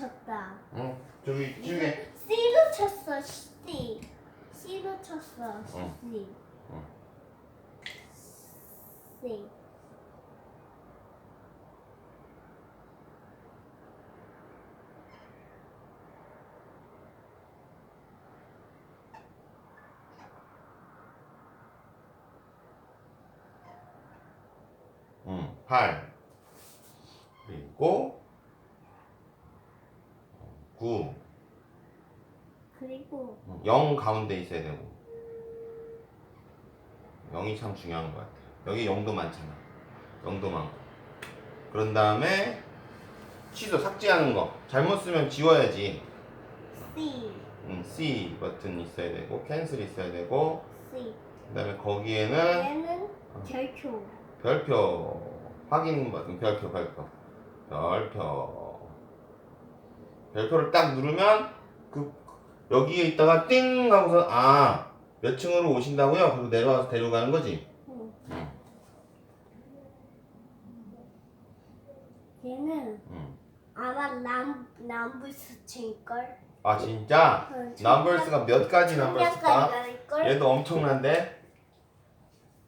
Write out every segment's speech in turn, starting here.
쳤다. 응. 저기 지우개. C로 쳤어. C. C로 쳤어. 응. C. 응. C. 응. 8. 그리고 9. 그리고 0 가운데 있어야 되고. 0이 참 중요한 것 같아. 여기 0도 많잖아. 0도 많고. 그런 다음에 취소 삭제하는 거. 잘못 쓰면 지워야지. C. 음, C 버튼 있어야 되고 캔슬 있어야 되고 C. 그 다음에 거기에는 얘는 별표. 별표 확인 버튼 별표 별표 별표 별표를 딱 누르면 그 여기에 있다가 띵 하고서 아 몇 층으로 오신다고요? 그리고 내려와서 데려가는 거지. 응. 응. 얘는 응. 아마 남 남부 수치일 걸. 아 진짜 넘버스가 몇 가지? 걸. 얘도 엄청난데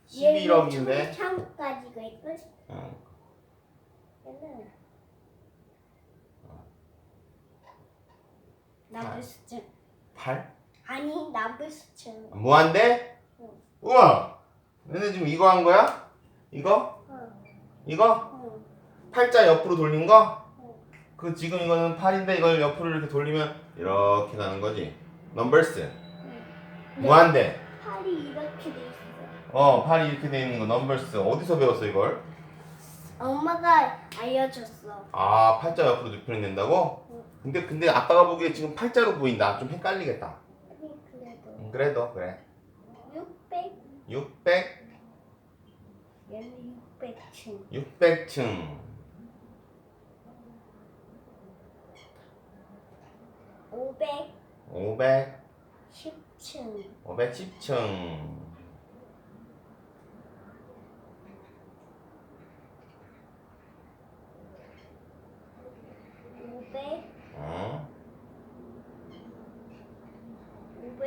11억인데. 창까지가 있걸. 응. 얘는 남부 수치. 8? 아니 남부 수치. 무한대? 응. 우와! 너네 지금 이거 한 거야? 이거? 응. 이거? 응. 팔자 옆으로 돌린 거? 응. 그 지금 이거는 8인데 이걸 옆으로 이렇게 돌리면 이렇게 가는 거지. 넘버스. 응. 무한대. 팔이 이렇게 돼 있어. 어, 8이 이렇게 돼 있는 거 넘버스. 어디서 배웠어 이걸? 엄마가 알려줬어. 아, 팔자 옆으로 눕혀낸다고? 응. 근데 근데 아빠가 보기에 지금 팔자로 보인다. 좀 헷갈리겠다. 그래도 음, 그래도 그래. 600 600, 얘는 600층. 600층. 500 500, 10층. 510층. 500 어?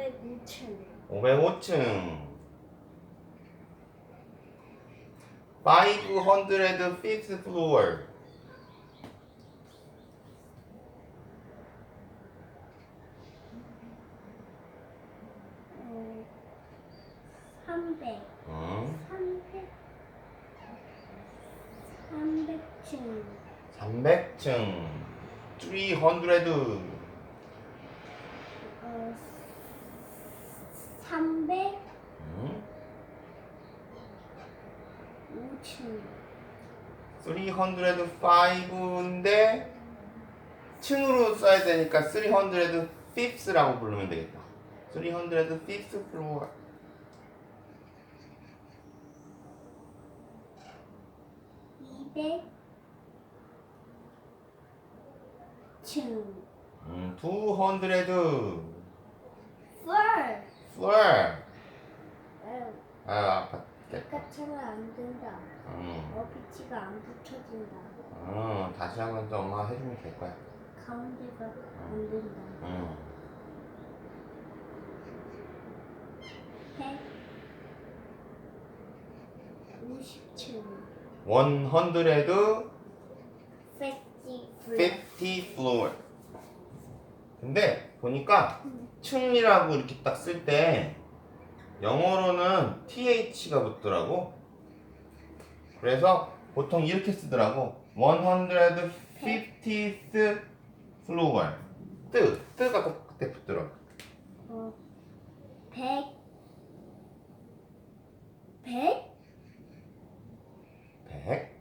505층. 505층. 505th floor 어, 300 응? 300 300층. 300층. 300 어, 300 응? 5층. 305인데 층으로 써야 되니까 305th라고 부르면 되겠다 305th floor 200 층. 음, 200 floor 어, 아 아팠겠다 아까처럼 안 된다. 음. 어, 비치가 안 붙여진다. 어, 다시 한 번 더 엄마가 해주면 될 거야. 가운데가 안 된다. 응. 100 50층. 150 50 50 floor. 근데 보니까 층이라고 이렇게 딱 쓸 때 영어로는 th가 붙더라고. 그래서 보통 이렇게 쓰더라고. 150th floor. 뜨, 뜨가 그때 붙더라고. 어, 100 100 100.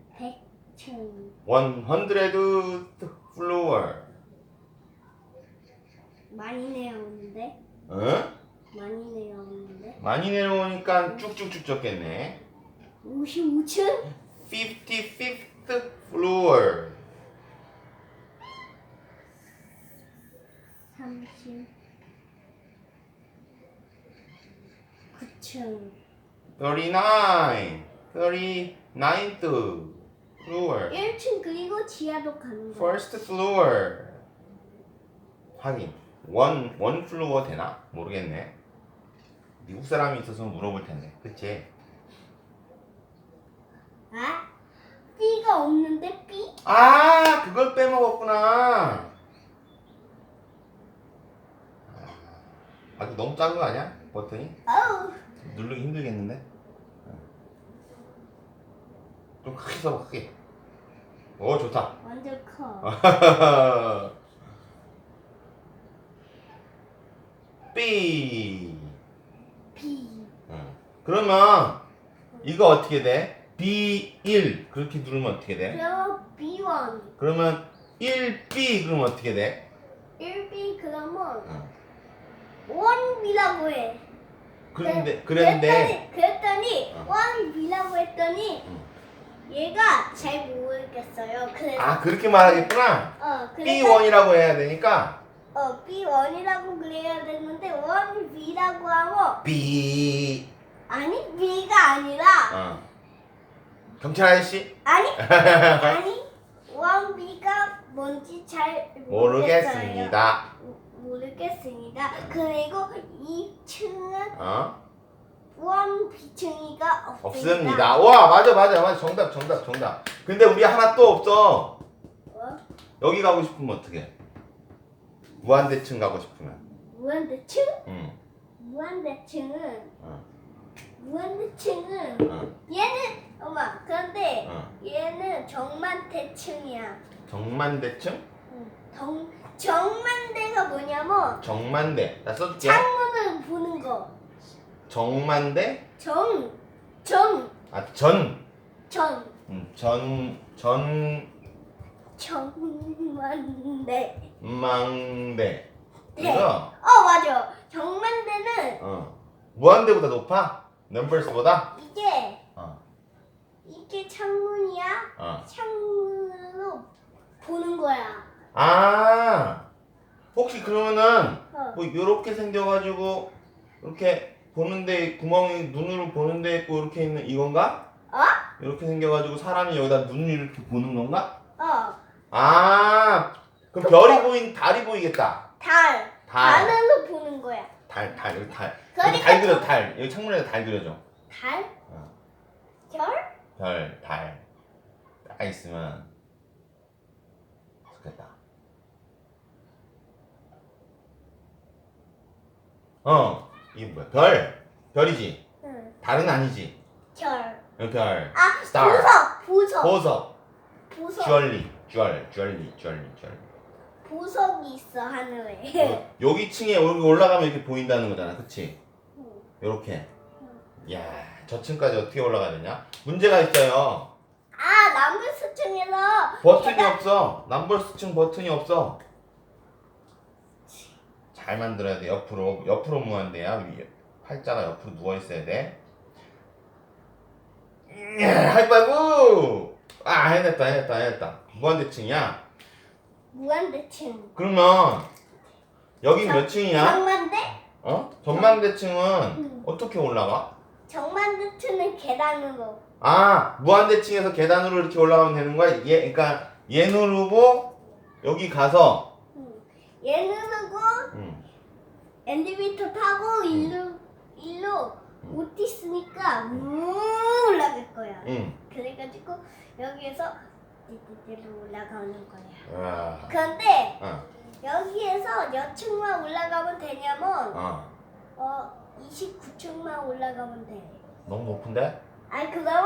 100층. 100th floor. 많이 내려오는데? 응? 많이 내려오는데? 많이 내려오니까 쭉쭉쭉 적겠네. 55층? 55th floor. 30 9층. 39. 39th floor. 1층 그리고 지하로 가는 거. First floor. 하긴 원 원플루어 되나 모르겠네. 미국 사람이 있어서 물어볼 텐데, 그치? 아? B가 없는데 B? 아 그걸 빼먹었구나. 아 이거 너무 작은 거 아니야? 버튼이 어우 누르기 힘들겠는데? 좀 크게 써봐 크게. 오 좋다. 완전 아. 커 B. B 응. 그러면 이거 어떻게 돼? B1 그렇게 누르면 어떻게 돼? 그럼 B1 그러면 1B 그러면 어떻게 돼? 1B 그러면 응. 1B라고 해 그런데 그랬는데 그랬더니, 그랬더니 어. 1B라고 했더니 응. 얘가 잘 모르겠어요 그래서 아 그렇게 말하겠구나. 어, 그래서 B1이라고 해야 되니까 어, B1이라고 그래야 되는데 1B라고 하면 B. 아니 B가 아니라 어. 경찰 아저씨 아니 아니 1B가 뭔지 잘 모르겠어요. 모르겠습니다. 모르겠습니다. 그리고 2층은 어? 1B층이가 없습니다. 없습니다. 와 맞아 맞아 맞아 정답 정답 정답. 근데 우리 하나 또 없어. 어? 여기 가고 싶으면 어떻게? 무한대층 가고 싶으면. 무한대층? 응. 무한대층은 어. 무한대층은 어. 얘는 엄마 그런데 어. 얘는 정만대층이야. 정만대층? 정 정만대가 뭐냐면 정만대. 나 써줄게. 창문을 보는 거. 정만대? 정, 정, 아 전. 정, 음, 전 전망대. 정만대. 이거 네. 어 맞아. 정만대는 어. 무한대보다 높아? 넘버스보다? 이게 어. 이게 창문이야. 어. 창문으로 보는 거야. 아. 혹시 그러면은 어. 뭐 요렇게 생겨가지고 이렇게 보는데 구멍이 눈으로 보는데 있고 이렇게 있는 이건가? 어? 이렇게 생겨가지고 사람이 여기다 눈을 이렇게 보는 건가? 어. 아 그럼 별이 보인 달이 보이겠다. 달. 달. 달로 보는 거야. 달, 달, 여기 달. 여기 그러니까 달 그려, 달. 여기 창문에다 달 그려줘. 달? 어. 별? 별, 달. 딱 있으면 좋겠다. 어, 이게 뭐야? 별. 별이지. 응. 달은 아니지. 별. 여기 별. 아 Star. 보석. 보석. 보석. 보석. 주얼리. 주얼, 주얼리, 주얼리, 주얼리. 보석이 있어 하늘에. 어, 여기 층에 올라가면 이렇게 보인다는 거잖아. 그치? 응. 요렇게. 이야, 저 층까지 어떻게 올라가야 되냐? 문제가 있어요. 아 남부수층에서 버튼이 없어. 남벌스층 버튼이 없어. 잘 만들어야 돼. 옆으로 옆으로 무한대야. 위 팔자가 옆으로 누워 있어야 돼. 음, 하이파이브. 아 해냈다 해냈다 해냈다. 무한대층이야. 무한대층. 그러면 여기 몇 정- 층이야? 정만대? 어? 전망대층은 응. 어떻게 올라가? 정만대층은 계단으로. 아 무한대층에서 계단으로 이렇게 올라가면 되는 거야? 얘 그러니까 얘 누르고 여기 가서 응. 얘 누르고 음. 엘리베이터 타고 일로 일로 못 있으니까 우 올라갈 거야. 응. 그래가지고 여기에서 띠띠띠로 올라가는 거야. 와. 그런데 어. 여기에서 몇 층만 올라가면 되냐면 어. 어 29층만 올라가면 돼. 너무 높은데? 아니 그러면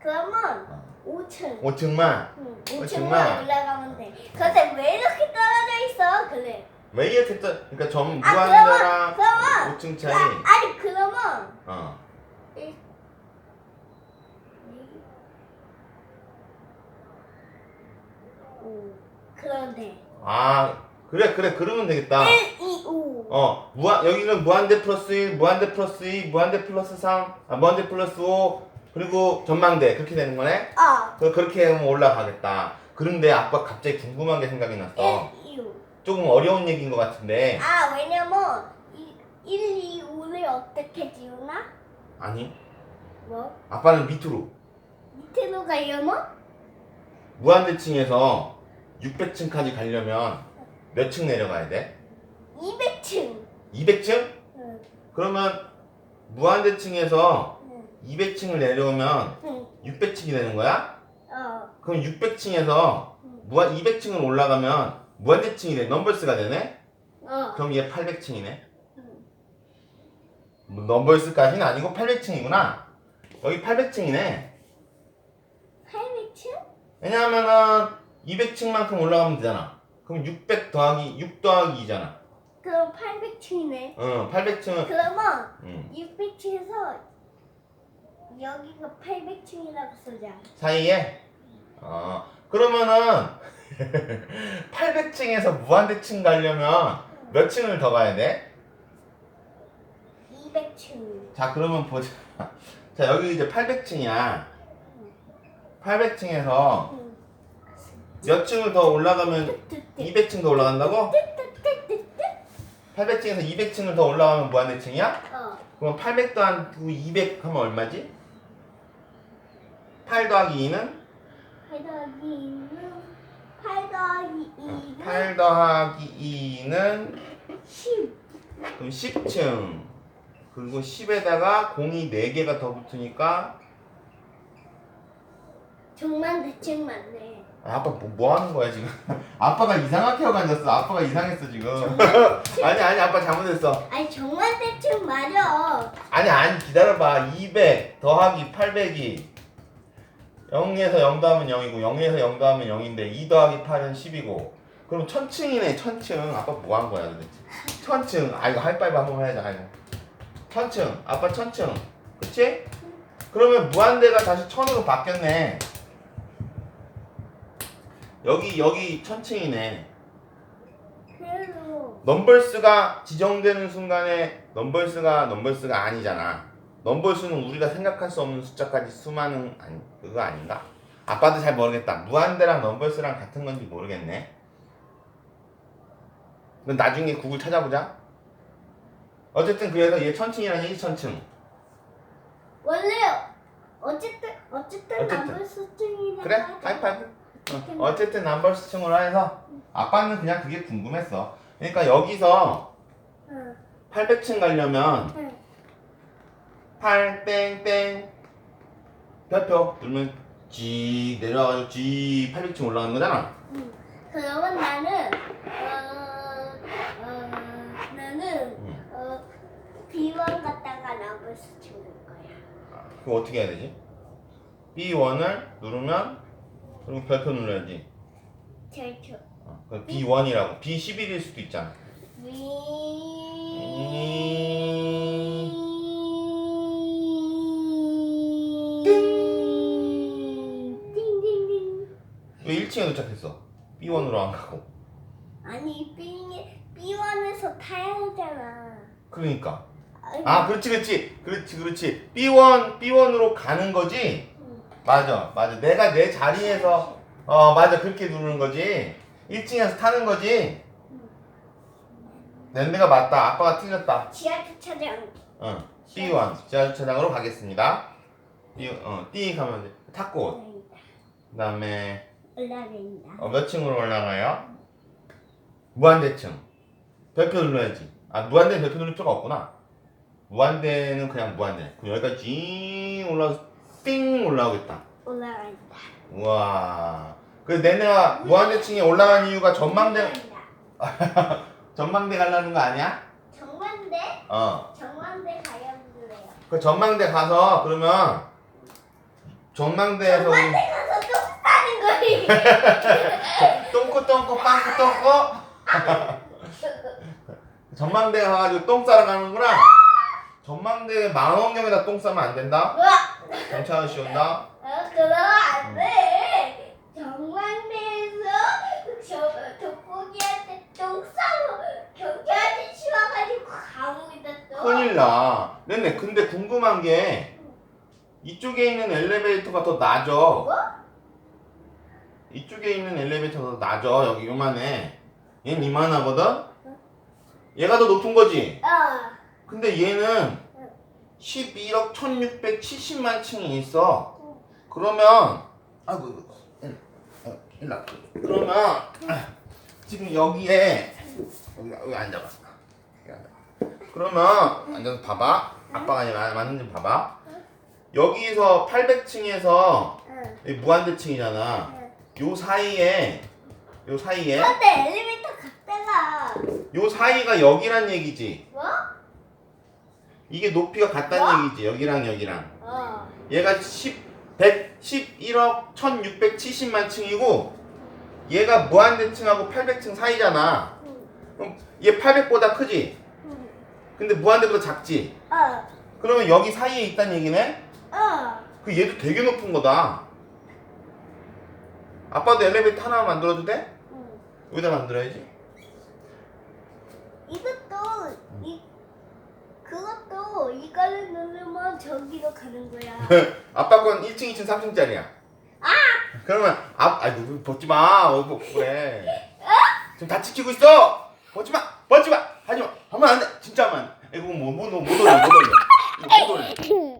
그러면 어. 5층. 5층만? 응, 어, 5층만 정말? 올라가면 돼. 근데 왜 이렇게 떨어져 있어? 그래. 왜 이렇게 떠? 그러니까 전 아, 무한대랑 그러면 5층 차이. 아, 아니 그러면 어. 일, 오 그런데 아 그래 그래 그러면 되겠다. 1, 2, 5 어 무한 여기는 무한대 플러스 1, 무한대 플러스 2, 무한대 플러스 3, 아 무한대 플러스 5 그리고 전망대 그렇게 되는 거네? 아 그 그렇게 하면 올라가겠다. 그런데 아빠 갑자기 궁금한 게 생각이 났어. 1, 2, 5 조금 어려운 얘기인 것 같은데 아 왜냐면 이, 1, 2, 5를 어떻게 지우나? 아니 뭐? 아빠는 밑으로 밑으로 가려면? 무한대층에서 600층까지 가려면 몇 층 내려가야 돼? 200층? 응. 그러면 무한대층에서 응. 200층을 내려오면 응. 600층이 되는 거야? 어. 그럼 600층에서 무한 200층을 올라가면 무한대층이 돼. 넘버스가 되네? 어. 그럼 얘 800층이네. 응. 뭐 넘버스까지는 아니고 800층이구나. 여기 800층이네. 800층? 왜냐하면은 200층만큼 올라가면 되잖아. 그럼 600 더하기 6 더하기 2잖아. 그럼 800층이네. 응, 800층은 그러면 응. 600층에서 여기가 800층이라고 쓰자. 사이에 어 그러면은 800층에서 무한대층 가려면 몇 층을 더 가야 돼? 200층. 자 그러면 보자. 자 여기 이제 800층이야. 800층에서 응. 몇 층을 더 올라가면 200층 더 올라간다고? 800층에서 200층을 더 올라가면 무한대층이야? 어. 그럼 800 더하기 200 하면 얼마지? 8 더하기 2는? 8 더하기 2는 8 더하기 2는 8 더하기 2는 10. 그럼 10층 그리고 10에다가 공이 4개가 더 붙으니까 정말 대충 맞네. 아, 아빠 뭐, 뭐 하는 거야 지금? 아빠가 이상하게 하고 앉았어. 아빠가 이상했어 지금. 아니 아니 아빠 잘못했어. 아니 정말 대충 맞아. 아니 아니 기다려봐. 200 더하기 800이 0에서 0 더하면 0이고 0에서 0 더하면 0인데 2 더하기 8은 10이고. 그럼 천층이네 천층. 아빠 뭐 한 거야 도대체? 천층. 아 이거 하이파이브 한번 해야지 아이고 천층. 아빠 천층. 그치? 그러면 무한대가 다시 천으로 바뀌었네 여기 여기 천층이네 그래도 넘벌스가 지정되는 순간에 넘벌스가 넘벌스가 아니잖아. 넘벌스는 우리가 생각할 수 없는 숫자까지 수많은 아니 그거 아닌가? 아빠도 잘 모르겠다. 무한대랑 넘벌스랑 같은 건지 모르겠네. 그럼 나중에 구글 찾아보자. 어쨌든 그래서 얘 천층이랑 얘 천층. 원래 어쨌든 어쨌든 어쨌든. 남을 수증이라고 그래? 하이파이브. 어, 어쨌든 넘벌스층으로 해서 아빠는 그냥 그게 궁금했어. 그러니까 여기서 응. 800층 가려면 응. 8 땡땡 별표 누르면 지 내려가지고 지 800층 올라가는 거잖아. 응. 그러면 나는 어, 어 나는 응. 어 B1 갔다가 수증 갈 거야. 그거 어떻게 해야 되지? B1을 누르면 그리고 별표 눌러야지. 절초. 어, 그 B1이라고 B11일 수도 있잖아. 띵띵띵. 왜 1층에 도착했어? B1으로 안 가고. 아니 삐 B1에서 타야 하잖아. 그러니까. 아니, 아 그렇지 그렇지 그렇지 그렇지 B1 B1으로 가는 거지. 응. 맞아 맞아. 내가 내 자리에서 어 맞아. 그렇게 누르는 거지. 1층에서 타는 거지. 낸데가 맞다. 아빠가 틀렸다. 지하 주차장. 응 B1 지하주차장으로 가겠습니다. B, 어, D 가면 돼 탔고 그 다음에 올라간다. 어, 몇 층으로 올라가요? 무한대층. 별표 눌러야지. 아 무한대 별표 누를 필요가 없구나. 무한대는 그냥 무한대. 그럼 여기까지 징 올라서 띵 올라오겠다 올라간다. 우와. 그 내내가 무한대층에 올라간 이유가 전망대 올라간다. 전망대 가려는 거 아니야? 정만대? 어. 정만대 가야 불러요. 그 전망대 가서 그러면 전망대에서 우리 정만대 가서 똥 싸는 거리. 똥꼬 똥꼬 빵꾸 똥꼬 전망대 가가지고 똥 싸러 가는구나. 전망대 망원경에다 똥 싸면 안 된다. 우와. 온다. 어, 그러면 안 돼. 정만대에서 저 돋보기한테 똥 싸고 경찰 아저씨 와가지고 감옥에다 또. 큰일 나. 네네. 근데 궁금한 게 이쪽에 있는 엘리베이터가 더 낮아. 뭐? 이쪽에 있는 엘리베이터가 더 낮아. 여기 요만해. 얘는 이만하거든? 얘가 더 높은 거지? 어. 근데 얘는 11억 1670만 층이 있어. 그러면, 아이고, 이거, 일, 어, 일로. 그러면, 아, 지금 여기에, 여기, 여기 앉아봐. 여기 앉아봐. 그러면 앉아서 봐봐. 아빠가 아니 맞는지 봐봐. 여기서 800층에서 응. 무한대층이잖아. 응. 요 사이에 요 사이에 근데 엘리베이터 갔다가 요 사이가 여기란 얘기지. 뭐? 이게 높이가 같다는 얘기지. 여기랑 여기랑. 어. 얘가 10 111억 1670만 층이고 얘가 무한대층하고 800층 사이잖아. 응. 그럼 얘 800보다 크지? 응. 근데 무한대보다 작지? 어. 그러면 여기 사이에 있다는 얘기네? 어. 그 얘도 되게 높은 거다. 아빠도 엘리베이터 하나 만들어도 돼? 응. 여기다 만들어야지. 이것도 이 그것도 이거를 누르면 저기로 가는 거야. 아빠 건 1층, 2층, 3층짜리야. 아! 그러면 아, 아이 너 벗지 마. 어, 뭐 그래. 지금 다 지키고 있어. 벗지 마. 벗지 마. 하지 마. 하면 안 돼. 진짜 하면 안 돼. 이거 뭐뭐못 올려. 못 올려. 이거 못 올려.